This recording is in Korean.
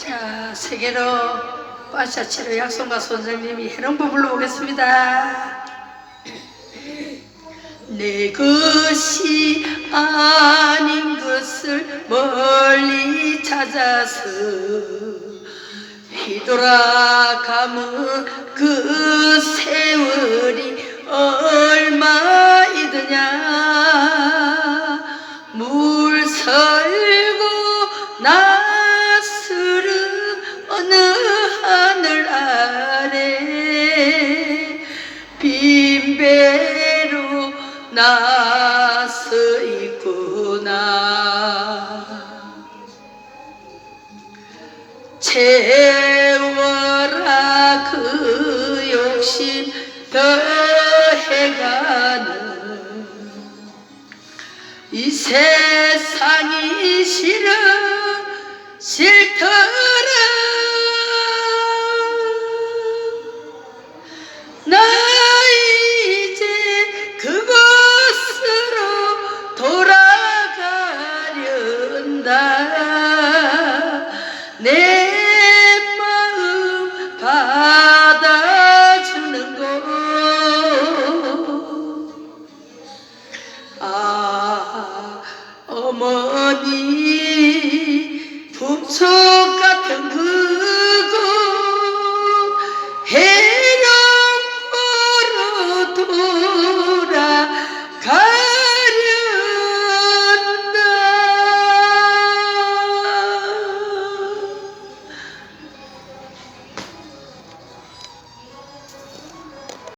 자, 세계로 빠샤치로 약속과 선생님이 해롱부 불러보겠습니다. 내 것이 아닌 것을 멀리 찾아서 휘돌아가면 그 세월이 얼마이드냐 물 설고 나 나서 있구나. 채워라 그 욕심 더해가는 이 세상이 싫어 돌아가련다. 내 마음 받아주는 곳. 아, 어머니 품속